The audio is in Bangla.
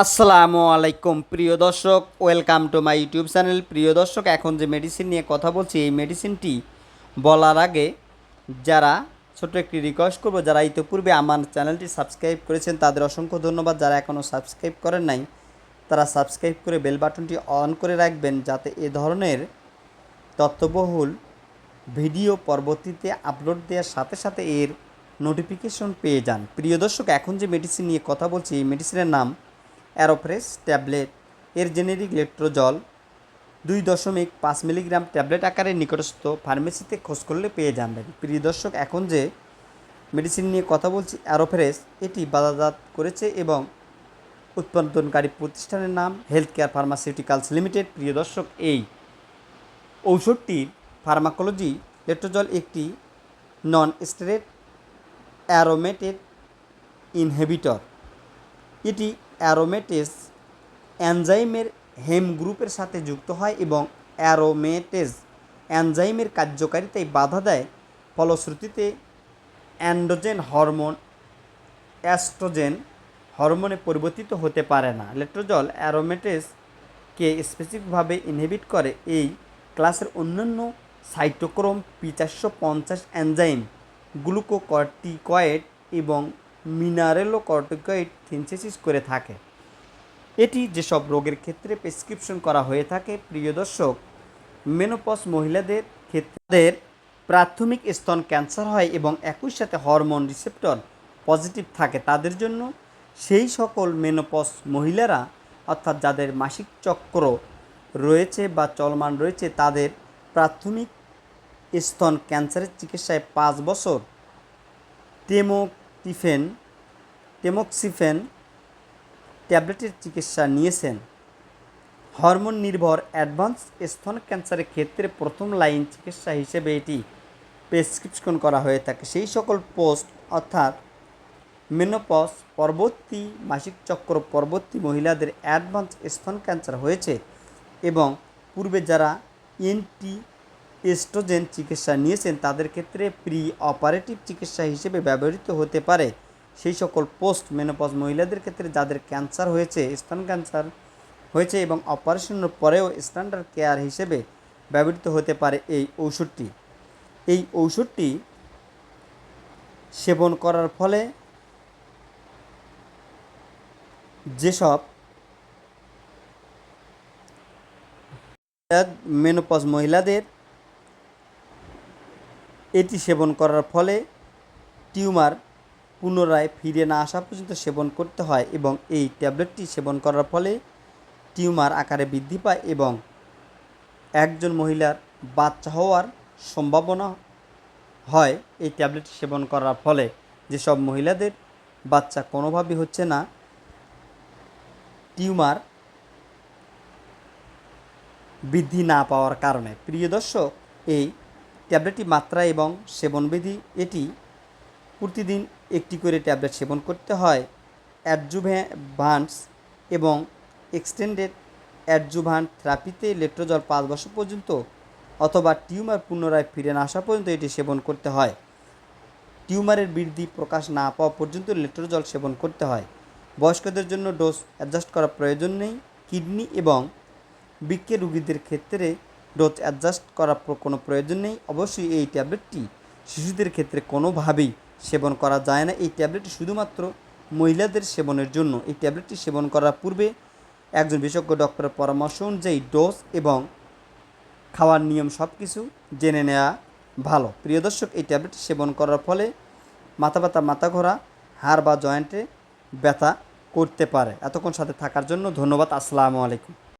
আসসালামু আলাইকুম। প্রিয় দর্শক, welcome to my YouTube channel. প্রিয় দর্শক, এখন যে মেডিসিন নিয়ে কথা বলছি, এই মেডিসিনটি বলার আগে যারা ছোট্ট একটি রিকোয়েস্ট করব, যারা ইতিপূর্বে আমার চ্যানেলটি সাবস্ক্রাইব করেছেন, তাদের অসংখ্য ধন্যবাদ। যারা এখনও সাবস্ক্রাইব করেন নাই, তারা সাবস্ক্রাইব করে বেল বাটনটি অন করে রাখবেন, যাতে এ ধরনের তথ্যবহুল ভিডিও পরবর্তীতে আপলোড দেওয়ার সাথে সাথে এর নোটিফিকেশন পেয়ে যান। প্রিয় দর্শক, এখন যে মেডিসিন নিয়ে কথা বলছি, এই মেডিসিনের নাম অ্যারোফ্রেস ট্যাবলেট এর জেনেরিক লেট্রোজল দুই দশমিক পাঁচ মিলিগ্রাম ট্যাবলেট আকারে নিকটস্থ ফার্মেসিতে খোঁজ করলে পেয়ে যাবেন। প্রিয় দর্শক, এখন যে মেডিসিন নিয়ে কথা বলছি অ্যারোফ্রেস এটি বাজারজাত করেছে এবং উৎপাদনকারী প্রতিষ্ঠানের নাম হেলথ কেয়ার ফার্মাসিউটিক্যালস লিমিটেড। প্রিয় দর্শক, এই ঔষধটির ফার্মাকোলজি লেট্রোজল একটি নন স্টেরেট অ্যারোমেটেড ইনহেবিটর। এটি অ্যারোমেটেস অ্যানজাইমের হেম গ্রুপের সাথে যুক্ত হয় এবং অ্যারোমেটেস অ্যানজাইমের কার্যকারিতায় বাধা দেয়। ফলশ্রুতিতে, অ্যান্ড্রোজেন হরমোন, অ্যাস্ট্রোজেন হরমোনে পরিবর্তিত হতে পারে না। লেট্রোজল অ্যারোমেটেসকে স্পেসিফিকভাবে ইনহিবিট করে এই ক্লাসের অন্যান্য সাইটোক্রোম পি চারশো পঞ্চাশ অ্যানজাইম গ্লুকোকর্টিকয়েড এবং মিনারেলো কর্টিকয়েড সিনথেসিস করে থাকে। এটি যেসব রোগের ক্ষেত্রে প্রেসক্রিপশন করা হয়ে থাকে, প্রিয় দর্শক মেনোপস মহিলাদের ক্ষেত্রে প্রাথমিক স্তন ক্যান্সার হয় এবং একই সাথে হরমোন রিসেপ্টর পজিটিভ থাকে। তাদের জন্য সেই সকল মেনোপস মহিলারা, অর্থাৎ যাদের মাসিক চক্র রয়েছে বা চলমান রয়েছে, তাদের প্রাথমিক স্তন ক্যান্সারের চিকিৎসায় পাঁচ বছর টেমোটিফেন টেমোক্সিফেন ট্যাবলেটের চিকিৎসা নিয়েছেন। হরমোন নির্ভর অ্যাডভান্স স্তন ক্যান্সারের ক্ষেত্রে প্রথম লাইন চিকিৎসা হিসেবে এটি প্রেসক্রিপশন করা হয়ে থাকে। সেই সকল পোস্ট অর্থাৎ মেনোপস পরবর্তী মাসিক চক্র পরবর্তী মহিলাদের অ্যাডভান্স স্তন ক্যান্সার হয়েছে এবং পূর্বে যারা এন্টি এস্ট্রোজেন চিকিৎসা নিয়েছেন, তাদের ক্ষেত্রে প্রি অপারেটিভ চিকিৎসা হিসেবে ব্যবহৃত হতে পারে। সেই সকল পোস্ট মেনোপজ মহিলাদের ক্ষেত্রে যাদের ক্যান্সার হয়েছে, স্তন ক্যান্সার হয়েছে এবং অপারেশনের পরেও স্ট্যান্ডার্ড কেয়ার হিসেবে ব্যবহৃত হতে পারে এই ঔষধটি। এই ঔষধটি সেবন করার ফলে যেসব মেনোপজ মহিলাদের এটি সেবন করার ফলে টিউমার পুনরায় ফিরে না আসা পর্যন্ত সেবন করতে হয় এবং এই ট্যাবলেটটি সেবন করার ফলে টিউমার আকারে বৃদ্ধি পায় এবং একজন মহিলার বাচ্চা হওয়ার সম্ভাবনা হয় এই ট্যাবলেটটি সেবন করার ফলে। যেসব মহিলাদের বাচ্চা কোনোভাবেই হচ্ছে না, টিউমার বৃদ্ধি না পাওয়ার কারণে। প্রিয় দর্শক, এই ট্যাবলেটটি মাত্রা এবং সেবনবিধি, এটি প্রতিদিন একটি করে ট্যাবলেট সেবন করতে হয়। অ্যাডজুভ্যান্স এবং এক্সটেন্ডেড অ্যাডজুভান থেরাপিতে লেট্রোজল পাঁচ বছর পর্যন্ত অথবা টিউমার পুনরায় ফিরে না আসা পর্যন্ত এটি সেবন করতে হয়। টিউমারের বৃদ্ধি প্রকাশ না পাওয়া পর্যন্ত লেট্রোজল সেবন করতে হয়। বয়স্কদের জন্য ডোজ অ্যাডজাস্ট করা প্রয়োজন নেই। কিডনি এবং বৃক্কের রুগীদের ক্ষেত্রে ডোজ অ্যাডজাস্ট করার কোনো প্রয়োজন নেই। অবশ্যই এই ট্যাবলেটটি শিশুদের ক্ষেত্রে কোনোভাবেই সেবন করা যায় না। এই ট্যাবলেটটি শুধুমাত্র মহিলাদের সেবনের জন্য। এই ট্যাবলেটটি সেবন করার পূর্বে একজন বিশেষজ্ঞ ডক্টরের পরামর্শ অনুযায়ী ডোজ এবং খাওয়ার নিয়ম সব কিছু জেনে নেওয়া ভালো। প্রিয় দর্শক, এই ট্যাবলেটটি সেবন করার ফলে মাথা ব্যথা মাথা ঘোরা হাড় বা জয়েন্টে ব্যথা করতে পারে। এতক্ষণ সাথে থাকার জন্য ধন্যবাদ। আসসালামু আলাইকুম।